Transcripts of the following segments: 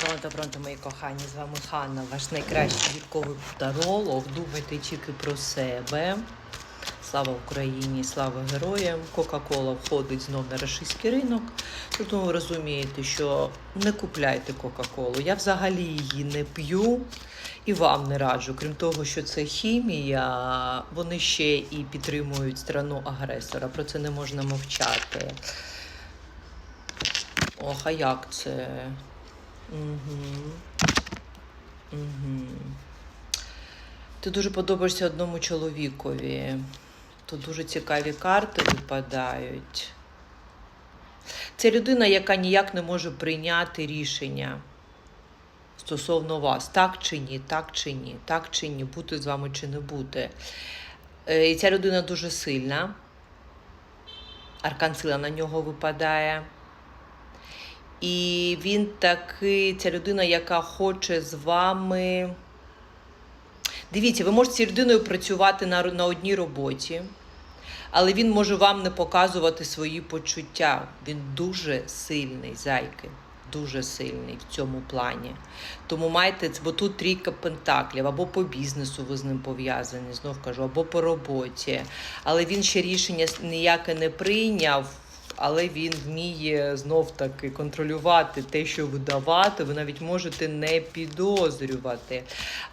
Пронто, пронто, мої кохані, з вами Ханна, ваш найкращий військовий таролог. Думайте тільки про себе. Слава Україні, слава героям. Кока-кола входить знов на російський ринок. Тому ви розумієте, що не купляйте Кока-Колу. Я взагалі її не п'ю і вам не раджу. Крім того, що це хімія, вони ще і підтримують страну агресора. Про це не можна мовчати. Ох, а як це? Угу. Ти дуже подобаєшся одному чоловікові. Тут дуже цікаві карти випадають. Це людина, яка ніяк не може прийняти рішення стосовно вас, так чи ні, так чи ні, так чи ні, бути з вами чи не бути. Е, І ця людина дуже сильна. Аркан сила на нього випадає. І він таки, ця людина, яка хоче з вами. Дивіться, ви можете з людиною працювати на, на одній роботі, але він може вам не показувати свої почуття. Він дуже сильний, зайки. Дуже сильний в цьому плані. Тому майте бо тут трійка пентаклів, або по бізнесу ви з ним пов'язані, знов кажу, або по роботі. Але він ще рішення ніяке не прийняв, але він вміє знов таки контролювати те, що видавати. Ви навіть можете не підозрювати.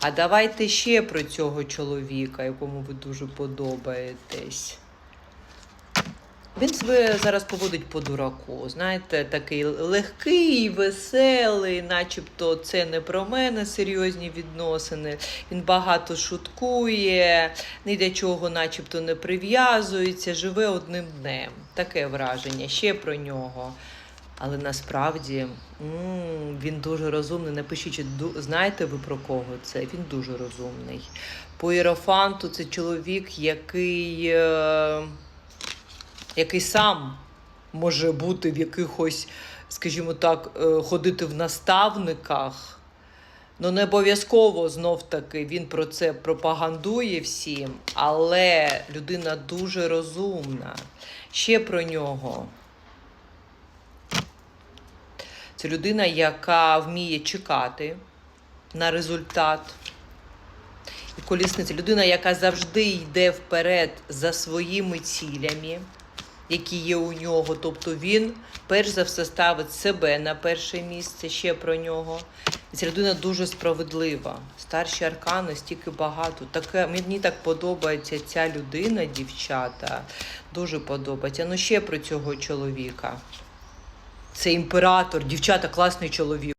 А давайте ще про цього чоловіка, якому ви дуже подобаєтесь. Він себе зараз поводить по дураку. Знаєте, такий легкий, веселий, начебто це не про мене серйозні відносини. Він багато шуткує, ні до чого, начебто, не прив'язується, живе одним днем. Таке враження. Ще про нього. Але насправді він дуже розумний. Напишіть, знаєте ви про кого це? Він дуже розумний. По іерофанту це чоловік, який. Е- який сам може бути в якихось, скажімо так, е, ходити в наставниках. Ну, не обов'язково знов таки він про це пропагандує всім, але людина дуже розумна. Ще про нього. Це людина, яка вміє чекати на результат. І колісниця людина, яка завжди йде вперед за своїми цілями, які є у нього.Тобто він, перш за все, ставить себе на перше місце, ще про нього. Ця людина дуже справедлива. Старші аркани стільки багато. Таке, мені так подобається ця людина, дівчата. Дуже подобається. Ну ще про цього чоловіка. Це імператор, дівчата, класний чоловік.